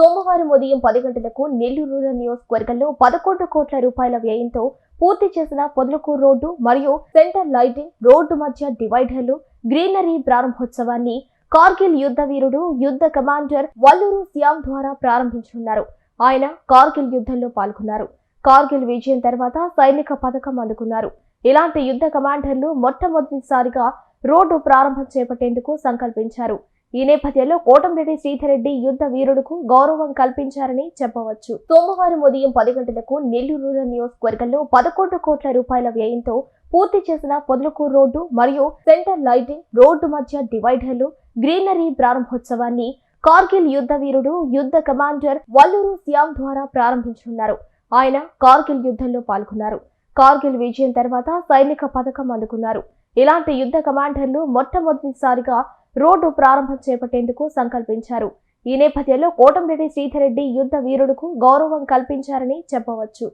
సోమవారం ఉదయం పది గంటలకు నెల్లూరు రూరల్ నియోజకవర్గంలో పదకొండు కోట్ల రూపాయల వ్యయంతో పూర్తి చేసిన పొదలకూరు రోడ్డు మరియు సెంటర్ లైటింగ్ రోడ్డు మధ్య డివైడర్లు గ్రీనరీ ప్రారంభోత్సవాన్ని కార్గిల్ యుద్ధ వీరుడు యుద్ధ కమాండర్ వల్లూరు శ్యామ్ ద్వారా ప్రారంభించనున్నారు. ఆయన కార్గిల్ యుద్ధంలో పాల్గొన్నారు. కార్గిల్ విజయం తర్వాత సైనిక పథకం అందుకున్నారు. ఇలాంటి యుద్ధ కమాండర్లు మొట్టమొదటిసారిగా రోడ్డు ప్రారంభం చేపట్టేందుకు సంకల్పించారు. ఈ నేపథ్యంలో కోటంరెడ్డి శ్రీధరెడ్డి యుద్ధ వీరుడుకు గౌరవం కల్పించారని చెప్పవచ్చు. సోమవారం ఉదయం పది గంటలకు నెల్లూరు రూరల్ నియోజకవర్గంలో పదకొండు కోట్ల రూపాయల వ్యయంతో పూర్తి చేసిన పొదలకూరు రోడ్డు మరియు సెంటర్ లైటింగ్ రోడ్డు మధ్య డివైడర్లు గ్రీనరీ ప్రారంభోత్సవాన్ని కార్గిల్ యుద్ధ వీరుడు యుద్ధ కమాండర్ వల్లూరు శ్యామ్ ద్వారా ప్రారంభించనున్నారు. ఆయన కార్గిల్ యుద్ధంలో పాల్గొన్నారు. కార్గిల్ విజయం తర్వాత సైనిక పథకం అందుకున్నారు. ఇలాంటి యుద్ధ కమాండర్లు మొట్టమొదటిసారిగా రోడ్డు ప్రారంభం చేపట్టేందుకు సంకల్పించారు. ఈ నేపథ్యంలో కోటంరెడ్డి శ్రీధరెడ్డి యుద్ధ వీరుడుకు గౌరవం కల్పించారని చెప్పవచ్చు.